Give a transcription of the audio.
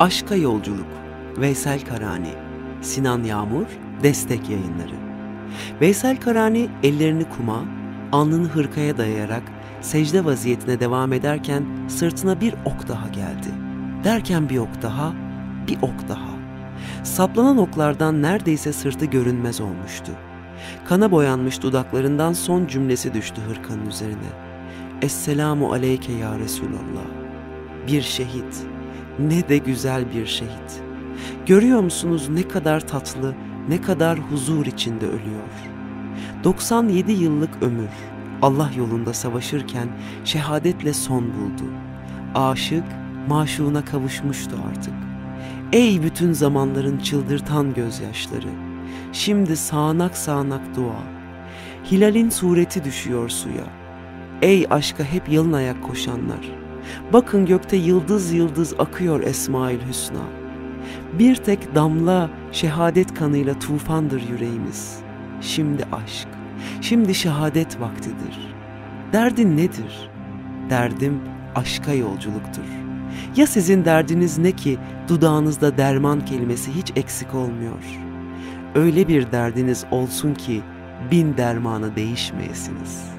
Aşka Yolculuk Veysel Karani Sinan Yağmur Destek Yayınları Veysel Karani ellerini kuma, alnını hırkaya dayayarak secde vaziyetine devam ederken sırtına bir ok daha geldi. Derken bir ok daha, bir ok daha. Saplanan oklardan neredeyse sırtı görünmez olmuştu. Kana boyanmış dudaklarından son cümlesi düştü hırkanın üzerine. Esselamu aleyke ya Resulallah. Bir şehit, ne de güzel bir şehit. Görüyor musunuz ne kadar tatlı, ne kadar huzur içinde ölüyor. 97 yıllık ömür Allah yolunda savaşırken şehadetle son buldu. Aşık maşuğuna kavuşmuştu artık. Ey bütün zamanların çıldırtan gözyaşları. Şimdi sağanak sağanak dua. Hilalin sureti düşüyor suya. Ey aşka hep yalın ayak koşanlar. Bakın gökte yıldız yıldız akıyor Esmaül Hüsna. Bir tek damla şehadet kanıyla tufandır yüreğimiz. Şimdi aşk, şimdi şehadet vaktidir. Derdin nedir? Derdim aşka yolculuktur. Ya sizin derdiniz ne ki dudağınızda derman kelimesi hiç eksik olmuyor? Öyle bir derdiniz olsun ki bin dermanı değişmeyesiniz.''